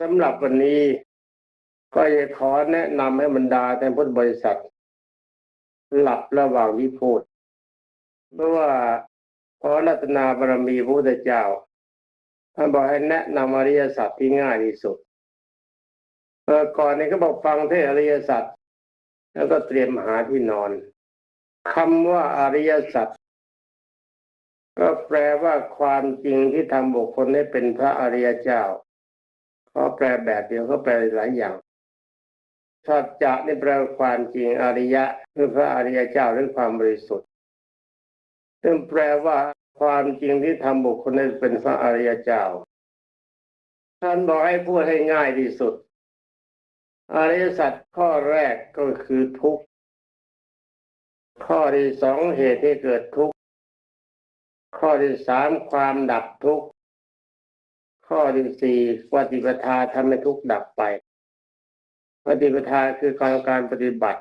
สำหรับวันนี้ ก็จะขอแนะนำให้บรรดาท่านพุทธบริษัท หลับระหว่างวิพูดเพราะว่าขอรัตนาบารมีพระพุทธเจ้าท่านบอกให้แนะนำอริยสัจที่ง่ายที่สุดเออก่อนนี้ก็บอกฟังเทศอริยสัจแล้วก็เตรียมหาที่นอนคำว่าอริยสัจก็แปลว่าความจริงที่ทำบุคคลให้เป็นพระอริยเจ้า เขาแปลแบบเดียวเขาแปลหลายอย่างสัจจะนี่แปลความจริงอริยะคือพระอริยเจ้าหรือความบริสุทธิ์ ซึ่งแปลว่าความจริงที่ทำบุคคลให้นเป็นพระอริยเจ้า ท่านบอกให้พูดให้ง่ายที่สุด อริยสัจข้อแรกก็คือทุกข์ ข้อที่สองเหตุที่เกิดทุกข์ ข้อที่สามความดับทุกข์ ข้อที่สี่ปฏิปทาทำให้ทุกข์ดับไป ปฏิปทาคือการการปฏิบัติ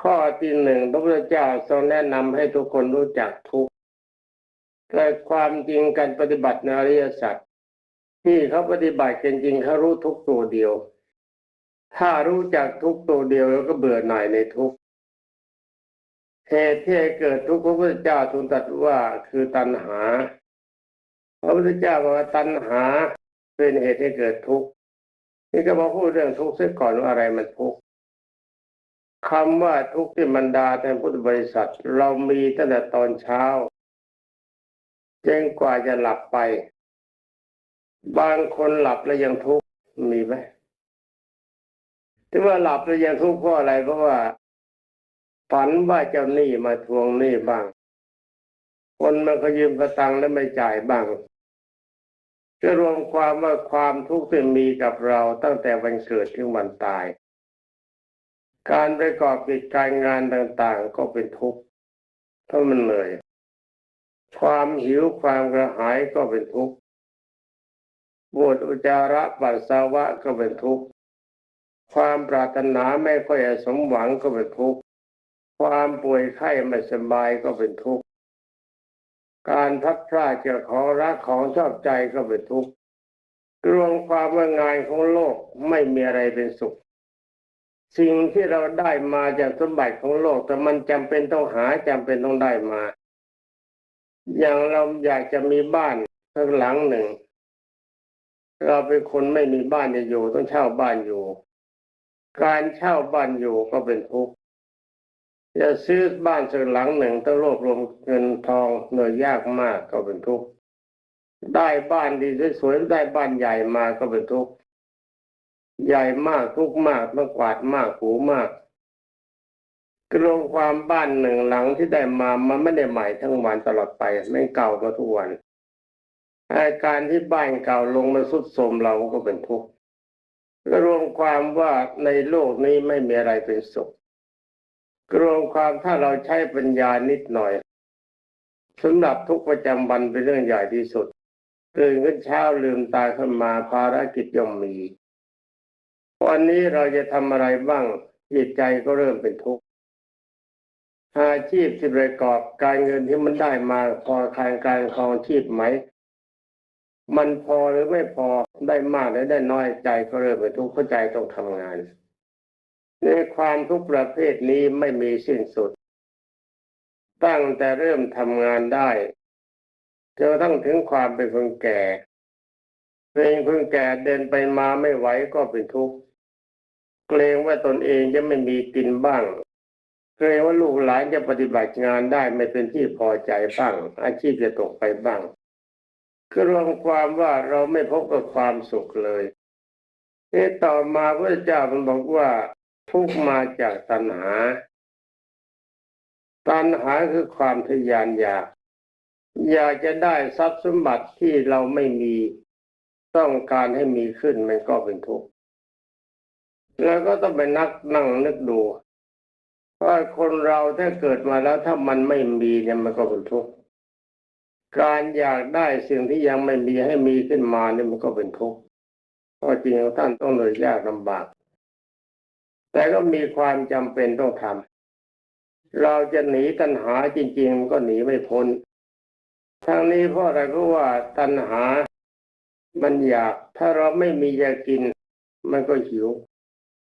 ข้อที่หนึ่งพระพุทธเจ้าทรงแนะนำให้ทุกคนรู้จักทุกข์แต่ความจริงการปฏิบัติในอริยสัจที่เขาปฏิบัติกันจริงเขารู้ทุกตัวเดียว ถ้ารู้จักทุกตัวเดียวแล้วก็เบื่อหน่ายในทุกเหตุที่เกิดทุกข์พระพุทธเจ้าทูลตรัสว่าคือตัณหา พระพุทธเจ้าบอกว่าตัณหาเป็นเหตุให้เกิดทุกข์นี่ก็มาพูดเรื่องทุกข์เสียก่อนว่าอะไรมันทุกข์คำว่าทุกข์ที่บรรดาในพุทธบริษัท เรามีตั้งแต่ตอนเช้าจนกว่าจะหลับไป บางคนหลับแล้วยังทุกข์มีไหมที่ว่าหลับแล้วยังทุกข์เพราะอะไรเพราะว่า ฝันว่าเจ้าหนี้มาทวงหนี้บ้าง คนมันก็ยืมกระตังแล้วไม่จ่ายบ้างก็รวมความว่าความทุกข์ที่มีกับเราตั้งแต่วันเกิดถึงวันตาย การประกอบกิจการงานต่างๆ ก็เป็นทุกข์เพราะมันเหนื่อยความหิวความกระหายก็เป็นทุกข์ปวดอุจาระปัสสาวะก็เป็นทุกข์ความปรารถนาไม่ค่อยสมหวังก็เป็นทุกข์ความป่วยไข้ไม่สบายก็เป็นทุกข์ การพัดพลาดจากของรักของชอบใจก็เป็นทุกข์รวมความว่างานของโลกไม่มีอะไรเป็นสุข สิ่งที่เราได้มาจากสมบัติของโลกแต่มันจำเป็นต้องหาจำเป็นต้องได้มา อย่างเราอยากจะมีบ้านสักหลังหนึ่ง เราเป็นคนไม่มีบ้านจะอยู่ต้องเช่าบ้านอยู่ การเช่าบ้านอยู่ก็เป็นทุกข์จะซื้อบ้านสักหลังหนึ่งต้องรวบรวมเงินทอง ยยากมากก็เป็นทุกข์ได้บ้านดีสวยๆได้บ้านใหญ่มาก็เป็นทุกข์ใหญ่มากทุกข์มากต้องกวาดมากหูมากกรวมความบ้านหนึ่งหลังที่ได้มามันไม่ได้ใหม่ทั้งวันตลอดไปไม่เก่ามาทุกวันอาการที่บ้านเก่าลงมาสุดโทมเราก็เป็นทุกข์ก็รวมความว่าในโลกนี้ไม่มีอะไรเป็นสุขรวมความถ้าเราใช้ปัญญานิดหน่อย สำหรับทุกประจำวันเป็นเรื่องใหญ่ที่สุดตื่นขึ้นเช้าลืมตาขึ้นมาภารกิจย่อมมี วันนี้เราจะทำอะไรบ้างจิตใจก็เริ่มเป็นทุกข์อาชีพที่ประกอบการเงินที่มันได้มาพอการการครองชีพไหม มันพอหรือไม่พอได้มากหรือได้น้อยใจก็เริ่มเป็นทุกข์เข้าใจต้องทำงานในความทุกข์ประเภทนี้ไม่มีสิ้นสุด ตั้งแต่เริ่มทำงานได้จนกระทั่งถึงความเป็นคนแก่เป็นคนแก่เดินไปมาไม่ไหวก็เป็นทุกข์เกรงว่าตนเองจะไม่มีกินบ้างเกรงว่าลูกหลานจะปฏิบัติงานได้ไม่เป็นที่พอใจบ้าง อาชีพจะตกไปบ้างก็รวมความว่าเราไม่พบกับความสุขเลยนี่ต่อมาพระเจ้ามันบอกว่าทุกมาจากตัณหา ตัณหาคือความทยานอยาก อยากจะได้ทรัพย์สมบัติที่เราไม่มี ต้องการให้มีขึ้นมันก็เป็นทุกข์แล้วก็ต้องไปนักนั่งนึกดูว่าคนเราถ้าเกิดมาแล้วถ้ามันไม่มีเนี่ยมันก็เป็นทุกข์การอยากได้สิ่งที่ยังไม่มีให้มีขึ้นมาเนี่ยมันก็เป็นทุกข์เพราะจริงท่านต้องเหนื่อยยากลำบาก แต่ก็มีความจำเป็นต้องทำ เราจะหนีตัณหาจริงๆมันก็หนีไม่พ้นทั้งนี้เพราะอะไรเพราะว่าตัณหา มันอยาก ถ้าเราไม่มีจะกิน มันก็หิว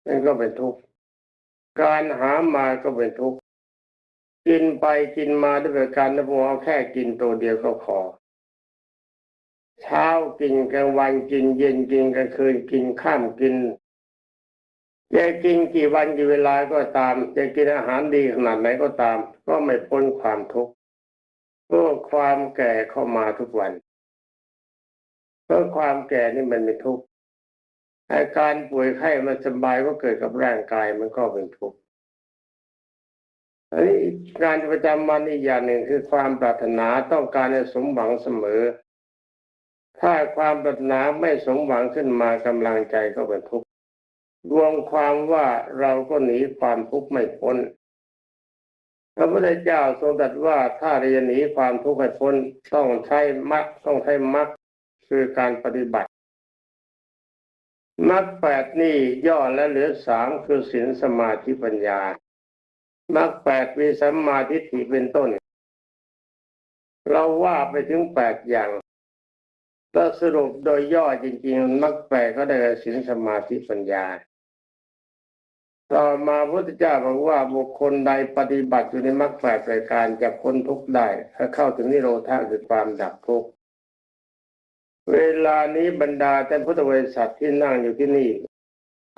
มันก็เป็นทุกข์ การหามาก็เป็นทุกข์ กินไปกินมาด้วยการนะผมเอาแค่กินตัวเดียวก็พอเช้ากินกลางวันกินเย็นกินกลางคืนกินข้ามกิน จะกินกี่วันกี่เวลาก็ตามจะกินอาหารดีขนาดไหนก็ตาม ก็ไม่พ้นความทุกข์เพราะความแก่เข้ามาทุกวันเพราะความแก่นี่มันเป็นทุกข์อาการป่วยไข้มันสบายก็เกิดกับร่างกายมันก็เป็นทุกข์อันนี้การประจำวันอีกอย่างหนึ่งคือความปรารถนาต้องการให้สมหวังเสมอ ถ้าความปรารถนาไม่สมหวังขึ้นมากำลังใจก็เป็นทุกข์ รวมความว่าเราก็หนีความทุกข์ไม่พ้น พระพุทธเจ้าทรงตรัสว่าถ้าเราจะหนีความทุกข์ให้พ้นต้องใช้มรรคต้องใช้มรรคคือการปฏิบัติมรรคแปดนี่ย่อและเหลือสามคือศีลสมาธิปัญญามรรคแปดมีสัมมาทิฏฐิเป็นต้น เราว่าไปถึงแปดอย่างแล้วสรุปโดยย่อจริงๆมรรคแปดก็ได้ศีลสมาธิปัญญา ต่อมาพระพุทธเจ้าบอกว่าบุคคลใดปฏิบัติอยู่ในมรรคแปดรายการจะพ้นทุกข์ได้ถ้าเข้าถึงนิโรธาคือความดับทุกข์เวลานี้บรรดาท่านพุทธบริษัทที่นั่งอยู่ที่นี่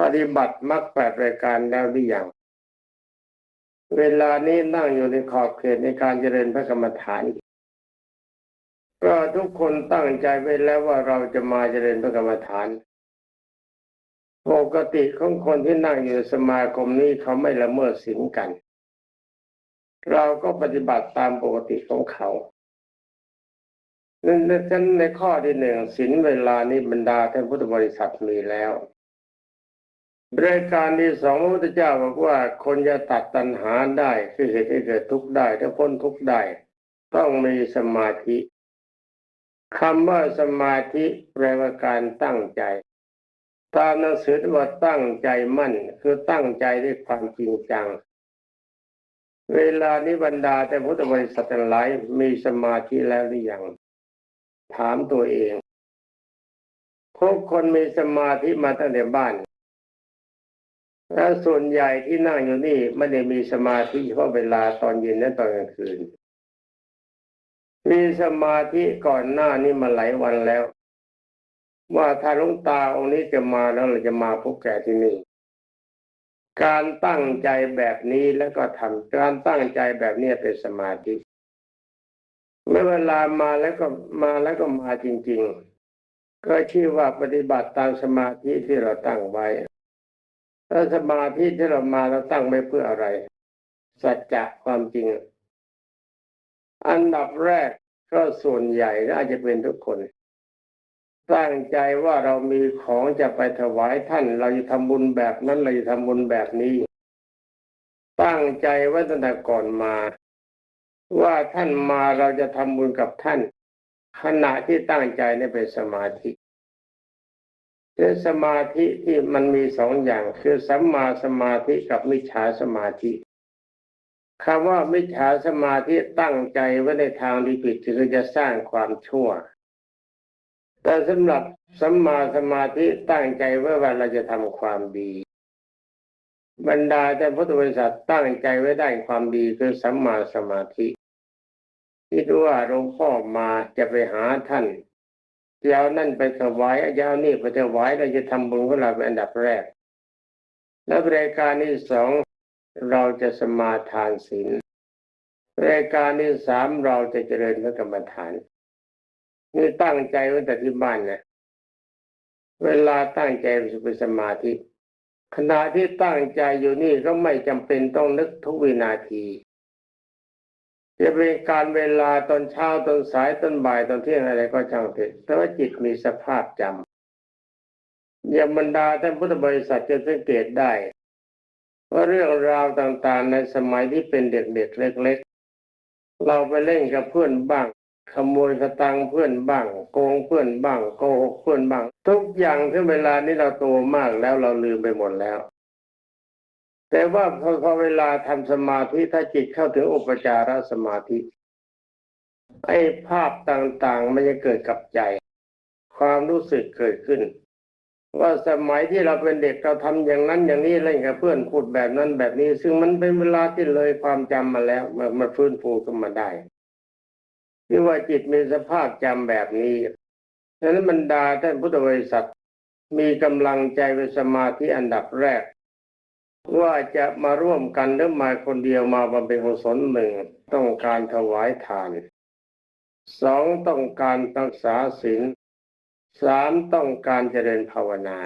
ปฏิบัติมรรคแปดรายการแล้วหรือยังเวลานี้นั่งอยู่ในขอบเขตในการเจริญพระกรรมฐาน ก็ทุกคนตั้งใจไว้แล้วว่าเราจะมาเจริญพระกรรมฐาน ปกติของคนที่นั่งอยู่สมาคมนี้เขาไม่ละเมิดศีลกัน เราก็ปฏิบัติตามปกติของเขานั่นนั่นในข้อที่หนึ่งศีลเวลานี้บรรดาท่านพุทธบริษัทมีแล้วรายการที่สองพระพุทธเจ้าบอกว่าคนจะตัดตัณหาได้คือเหตุให้เกิดทุกข์ได้ถ้าพ้นทุกข์ได้ ต้องมีสมาธิคำว่าสมาธิแปลว่าการตั้งใจ ตามหนังสือทว่าตั้งใจมั่น คือตั้งใจด้วยความจริงจัง เวลานี้บรรดาแต่พุทธบริษัทหลายมีสมาธิแล้วหรือยังถามตัวเองพวกคนมีสมาธิมาตั้งแต่บ้านแล้วส่วนใหญ่ที่นั่งอยู่นี่ไม่ได้มีสมาธิเฉพาะเวลาตอนเย็นและตอนกลางคืน มีสมาธิก่อนหน้านี้มาหลายวันแล้ว ว่าถ้าหลวงตาองค์นี้จะมาแล้วเราจะมาพบแกที่นี่ การตั้งใจแบบนี้แล้วก็ทำการตั้งใจแบบนี้เป็นสมาธิเมื่อเวลามาแล้วก็มาแล้วก็มาจริง ๆ ก็ชื่อว่าปฏิบัติตามสมาธิที่เราตั้งไว้ถ้าสมาธิที่เรามาเราตั้งไว้เพื่ออะไร สัจจะความจริง อันดับแรกก็ส่วนใหญ่น่าจะเป็นทุกคน ตั้งใจว่าเรามีของจะไปถวายท่าน เราจะทำบุญแบบนั้นเราจะทำบุญแบบนี้ ตั้งใจไว้ตั้งแต่ก่อนมา ว่าท่านมาเราจะทำบุญกับท่าน ขณะที่ตั้งใจนี่เป็นสมาธิคือสมาธิที่มันมีสองอย่างคือสัมมาสมาธิกับมิจฉาสมาธิคำว่ามิจฉาสมาธิตั้งใจไว้ในทางที่ผิดคือจะสร้างความชั่ว แต่สำหรับสัมมาสมาธิตั้งใจไว้ว่าเราจะทำความดี บรรดาแต่พุทธบริษัทตั้งใจไว้ได้ความดีคือสัมมาสมาธิคิดว่าหลวงพ่อมาจะไปหาท่านยาวนั่นไปถวายยาวนี่ไปถวายเราจะทำบุญของเราเป็นอันดับแรก และรายการที่สองเราจะสมาทานศีลรายการที่สามเราจะเจริญพระกรรมฐาน นี่ตั้งใจไว้แต่ที่บ้านนะเวลาตั้งใจเป็นสมาธิ ขณะที่ตั้งใจอยู่นี่ก็ไม่จำเป็นต้องนึกทุกวินาที จะเป็นการเวลาตอนเช้าตอนสายตอนบ่ายตอนเที่ยงอะไรก็ช่างเถอะแต่ว่าจิตมีสภาพจำอย่างบรรดาท่านพุทธบริษัทจะสังเกตได้ว่าเรื่องราวต่างๆในสมัยที่เป็นเด็กๆเล็ก ๆ เราไปเล่นกับเพื่อนบ้าง ขโมยกระตังเพื่อนบ้าง โกงเพื่อนบ้าง โกหกเพื่อนบ้าง ทุกอย่างที่เวลานี้เราโตมากแล้วเราลืมไปหมดแล้ว แต่ว่าพอพอเวลาทำสมาธิถ้าจิตเข้าถึงอุปจารสมาธิไอ้ภาพต่างๆมันจะเกิดกับใจ ความรู้สึกเกิดขึ้น ว่าสมัยที่เราเป็นเด็กเราทำอย่างนั้นอย่างนี้เล่นกับเพื่อนพูดแบบนั้นแบบนี้ ซึ่งมันเป็นเวลาที่เลยความจำมาแล้วมันมันฟื้นฟูขึ้นมาได้ ที่ว่าจิตมีสภาพจำแบบนี้ฉะนั้นบรรดาท่านพุทธบริษัทมีกำลังใจเป็นสมาธิอันดับแรก ว่าจะมาร่วมกันหรือมาคนเดียวมาบำเพ็ญกุศลหนึ่งต้องการถวายทานสองต้องการรักษาศีลสามต้องการเจริญภาวนา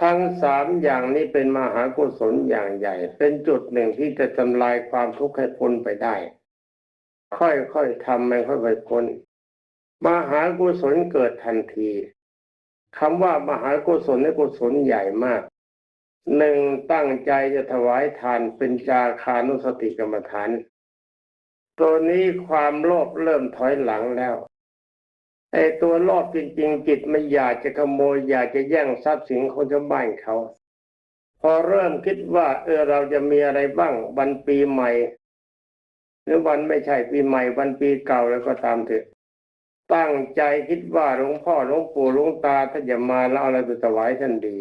ทั้งสามอย่างนี้เป็นมหากุศลอย่างใหญ่ เป็นจุดหนึ่งที่จะทำลายความทุกข์ให้พ้นไปได้ ค่อยๆทำมันค่อยไปพ้นมหากุศลเกิดทันทีคำว่ามหากุศลและกุศลใหญ่มากหนึ่งตั้งใจจะถวายทานเป็นจาคานุสติกรรมฐาน ตัวนี้ความโลภเริ่มถอยหลังแล้วไอ้ตัวโลภจริง ๆ จิตไม่อยากจะขโมยอยากจะแย่งทรัพย์สินของชาวบ้านเขา พอเริ่มคิดว่า เออเราจะมีอะไรบ้างวันปีใหม่ หรือวันไม่ใช่ปีใหม่วันปีเก่าแล้วก็ตามเถอะ ตั้งใจคิดว่าหลวงพ่อหลวงปู่หลวงตาถ้าจะมาแล้วเอาอะไรไปถวายท่านดี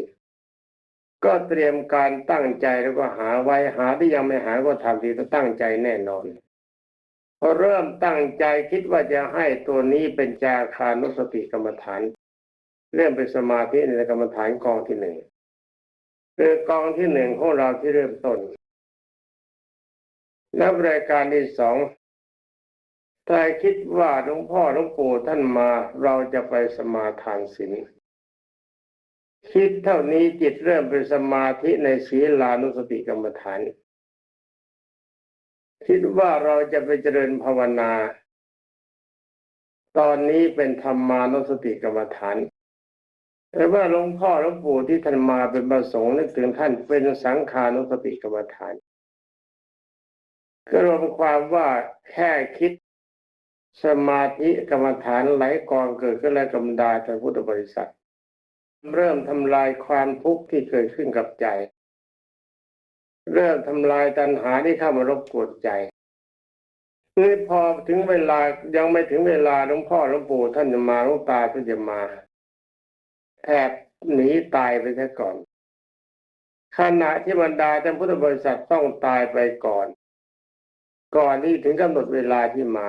ก็เตรียมการตั้งใจแล้วก็หาไว้หาที่ยังไม่หาก็ทำดีต้องตั้งใจแน่นอนพอเริ่มตั้งใจคิดว่าจะให้ตัวนี้เป็นจาคานุสติกรรมฐาน เริ่มเป็นสมาธิในกรรมฐานกองที่หนึ่งคือกองที่หนึ่งของเราที่เริ่มต้น แล้วรายการที่สองถ้าคิดว่าหลวงพ่อหลวงปู่ท่านมาเราจะไปสมาทานศีลคิดเท่านี้จิตเริ่มเป็นสมาธิในศีลานุสติกรรมฐาน คิดว่าเราจะไปเจริญภาวนา ตอนนี้เป็นธรรมานุสติกรรมฐานแต่ว่าหลวงพ่อหลวงปู่ที่ท่านมาเป็นประสงค์นึกถึงท่านเป็นสังขานุสติกรรมฐาน ก็รวมความว่าแค่คิดสมาธิกรรมฐานไหลกองเกิดขึ้นและกำดาในพุทธบริษัท เริ่มทำลายความทุกข์ที่เกิดขึ้นกับใจ เริ่มทำลายตัณหาที่เข้ามารบกวนใจนี่พอถึงเวลายังไม่ถึงเวลาหลวงพ่อหลวงปู่ท่านจะมาหลวงตาท่านจะมาแอบหนีตายไปซะก่อน ขณะที่บรรดาท่านพุทธบริษัทต้องตายไปก่อน ก่อนที่ถึงกำหนดเวลาที่มา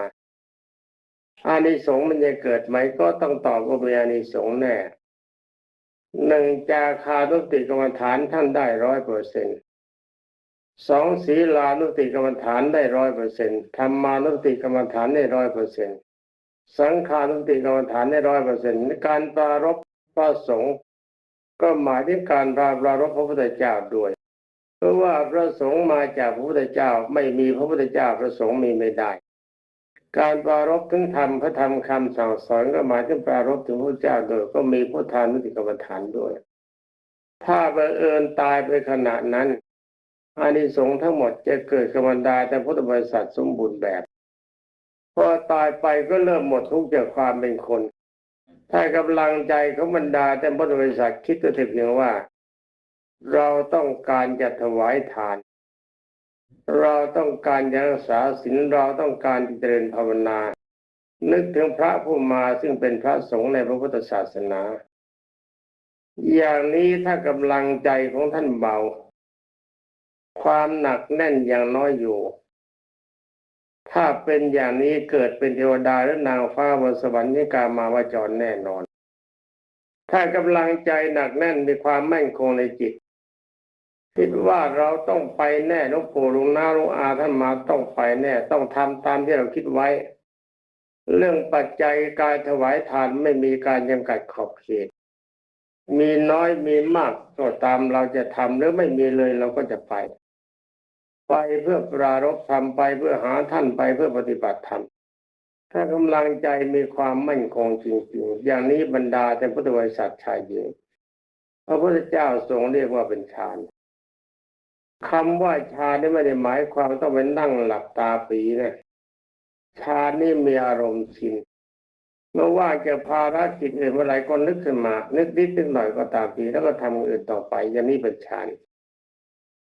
อานิสงส์มันจะเกิดไหมก็ต้องตอบว่ามีอานิสงส์แน่หนึ่งจาคานุติกรรมฐานท่านได้ร้อยเปอร์เซ็นสองศีลานุติกรรมฐานได้ร้อยเปอร์เซ็นธรรมานุติกรรมฐานได้ร้อยเปอร์เซ็นสังขานุติกรรมฐานได้ร้อยเปอร์เซ็นการปรารบพระสงฆ์ก็หมายถึงการปรารบพระพุทธเจ้าด้วย ราะว่าพระสงฆ์มาจากพระพุทธเจ้าไม่มีพระพุทธเจ้าพระสงฆ์มีไม่ได้ การปรารบถึงธรรมพระธรรมคำสั่งสอนก็หมายถึงปรารบถึงพระเจ้าโดยก็มีพุทธานุติกรรมฐานด้วย ถ้าบังเอิญตายไปขณะนั้นอานิสงส์ทั้งหมดจะเกิดกรรมดาแต่พุทธบริษัทสมบูรณ์แบบ พอตายไปก็เริ่มหมดทุกข์จากความเป็นคน ถ้ากำลังใจของบรรดาแต่พุทธบริษัทคิดตัวเพียงว่า เราต้องการจะถวายทาน เราต้องการจะรักษาศีลเราต้องการจะเจริญภาวนา นึกถึงพระผู้มาซึ่งเป็นพระสงฆ์ในพระพุทธศาสนา อย่างนี้ถ้ากำลังใจของท่านเบา ความหนักแน่นอย่างน้อยอยู่ ถ้าเป็นอย่างนี้เกิดเป็นเทวดาหรือนางฟ้าบนสวรรค์นิกามาวาจรแน่นอนถ้ากำลังใจหนักแน่นมีความมั่นคงในจิต คิดว่าเราต้องไปแน่หลวงปู่หลุงนาหลุงอาท่านมาต้องไปแน่ ต้องทำตามที่เราคิดไว้ เรื่องปัจจัยการถวายทานไม่มีการจำกัดขอบเขต มีน้อยมีมากก็ตามเราจะทำหรือไม่มีเลยเราก็จะไป ไปเพื่อปรารบธรรมไปเพื่อหาท่านไปเพื่อปฏิบัติธรรมถ้ากำลังใจมีความมั่นคงจริงๆ อย่างนี้บรรดาแต่พุทธบริษัทชายหญิงพระพุทธเจ้าทรงเรียกว่าเป็นฌาน คำว่าฌานนี่ไม่ได้หมายความต้องไปนั่งหลับตาปีนะฌานนี่มีอารมณ์ชินเมื่อว่าจะภารกิจอื่นเมื่อไรก็นึกขึ้นมา นึกนิดนึงหน่อยก็ตามทีแล้วก็ทำอื่นต่อไปอย่างนี้เป็นฌาน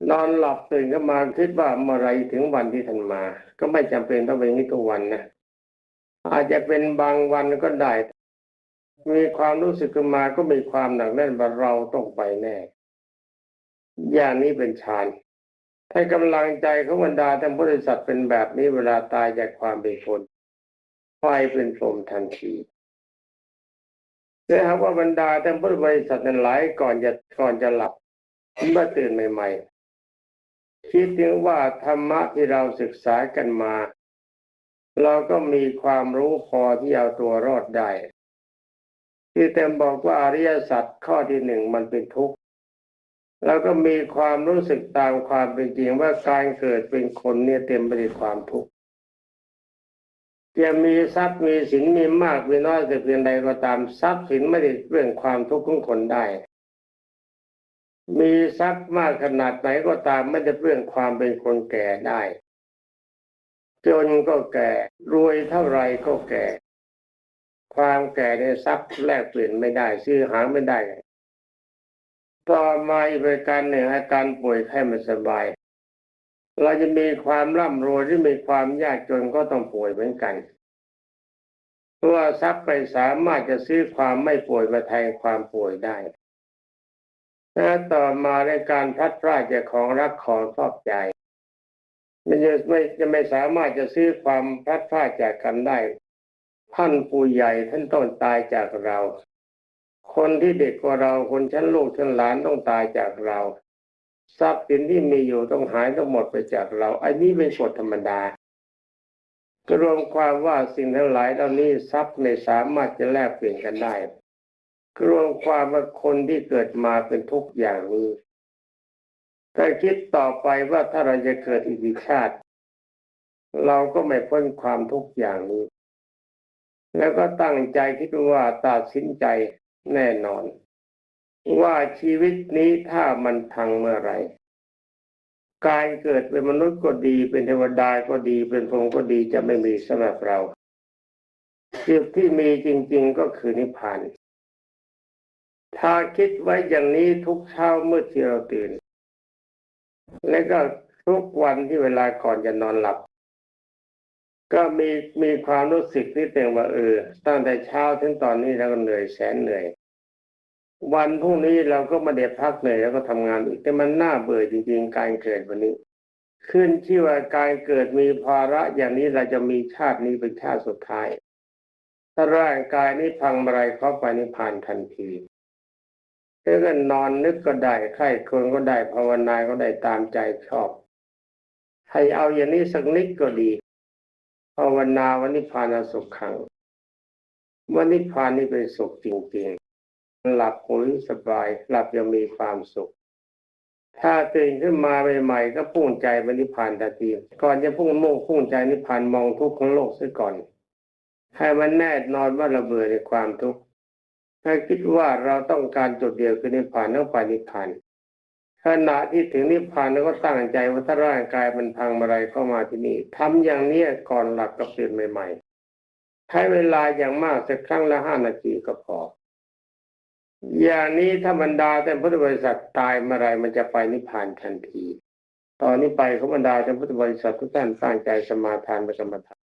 นอนหลับตื่นก็มาคิดว่าเมื่อไรถึงวันที่ท่านมา ก็ไม่จำเป็นต้องเป็นนี้ทุกวันนะอาจจะเป็นบางวันก็ได้ มีความรู้สึกขึ้นมาก็มีความหนักแน่นว่าเราต้องไปแน่ อย่างนี้เป็นฌานให้กำลังใจของบรรดาท่านบริษัทเป็นแบบนี้เวลาตายจากความเป็นคนไฟเป็นลมทันทีแต่หากว่าบรรดาท่านพุทธบริษัทนั้นหลายก่อนจะก่อนจะหลับเมื่อตื่นใหม่ ๆ คิดถึงว่าธรรมะที่เราศึกษากันมา เราก็มีความรู้พอที่เอาตัวรอดได้ ที่เต็มบอกว่าอริยสัจข้อที่หนึ่งมันเป็นทุกข์ เราก็มีความรู้สึกตามความเป็นจริงว่าการเกิดเป็นคนเนี่ยเต็มไปด้วยความทุกข์จะมีทรัพย์มีสินมีมากมีน้อยแต่เพียงใดก็ตามทรัพย์สินไม่ได้เรื่องความทุกข์ของคนได้ มีทรัพย์มากขนาดไหนก็ตามไม่ได้เรื่องความเป็นคนแก่ได้จนก็แก่รวยเท่าไรก็แก่ ความแก่ในทรัพย์แลกเปลี่ยนไม่ได้ซื้อหาไม่ได้ ต่อมาอีกประการหนึ่งอาการป่วยไข้ไม่สบาย เราจะมีความร่ำรวยหรือมีความยากจนก็ต้องป่วยเหมือนกันเพราะว่าทรัพย์ไปสามารถจะซื้อความไม่ป่วยมาแทนความป่วยได้และต่อมาในการพัดพรากจากของรักของชอบใจมันจะไม่จะไม่สามารถจะซื้อความพัดพรากจากกันได้ ท่านผู้ใหญ่ท่านต้องตายจากเรา คนที่เด็กกว่าเราคนชั้นลูกชั้นหลานต้องตายจากเรา ทรัพย์สินที่มีอยู่ต้องหายต้องหมดไปจากเรา อันนี้เป็นกฎธรรมดาก็รวมความว่าสิ่งทั้งหลายเหล่านี้ทรัพย์ไม่สามารถจะแลกเปลี่ยนกันได้ก็รวมความว่าคนที่เกิดมาเป็นทุกอย่างนี้ถ้าคิดต่อไปว่าถ้าเราจะเกิดอีกชาติ เราก็ไม่พ้นความทุกข์อย่างนี้ แล้วก็ตั้งใจคิดว่าตัดสินใจ แน่นอน ว่าชีวิตนี้ถ้ามันพังเมื่อไรการเกิดเป็นมนุษย์ก็ดี เป็นเทวดาก็ดี เป็นพรหมก็ดีจะไม่มีสำหรับเราจุดที่มีจริง ๆก็คือนิพพาน ถ้าคิดไว้อย่างนี้ทุกเช้าเมื่อที่เราตื่น และก็ทุกวันที่เวลาก่อนจะนอนหลับ ก็มีมีความรู้สึกที่เต็งว่าเออตั้งแต่เช้าถึงตอนนี้เราก็เหนื่อยแสนเหนื่อย วันพรุ่งนี้เราก็มาเด็พักเหนื่อยแล้วก็ทำงานอีกแต่มันน่าเบื่อจริงๆการเกิดวันนี้ ขึ้นที่ว่าการเกิดมีภาระอย่างนี้เราจะมีชาตินี้เป็นชาติสุดท้าย ถ้าร่างกายนี้พังอะไรเข้าไปนิพพานทันทีแล้วก็นอนนึกก็ได้ใครครวญก็ได้ภาวนาก็ได้ตามใจชอบให้เอาอย่างนี้สักนิดก็ดี ภาวนาวันนิพพานสุขขังวันนิพพานนี่เป็นสุขจริงๆ หลับหุยสบาย หลับยังมีความสุข ถ้าตื่นขึ้นมาใหม่ๆก็พุ่งใจไปนิพพานทันทีก่อนจะพุ่งมุ่งพุ่งใจนิพพานมองทุกข์ของโลกซะก่อน ให้มันแน่นอนว่าเราเบื่อในความทุกข์ถ้าคิดว่าเราต้องการจุดเดียวคือนิพพานต้องไปนิพพาน ขณะที่ถึงนิพพานเราก็ตั้งใจว่าถ้าร่างกายมันพังอะไรเข้ามาที่นี่ทำอย่างเนี้ยก่อนหลับกับตื่นใหม่ ๆ ใช้เวลาอย่างมากสักครั้งละห้านาทีก็พอ อย่างนี้ถ้าบรรดาแต่พุทธบริษัทตายเมื่อไรมันจะไปนิพพานทันที ตอนนี้ไปเขาบรรดาแต่พุทธบริษัททุกท่านตั้งใจสมาทานปกรรมฐาน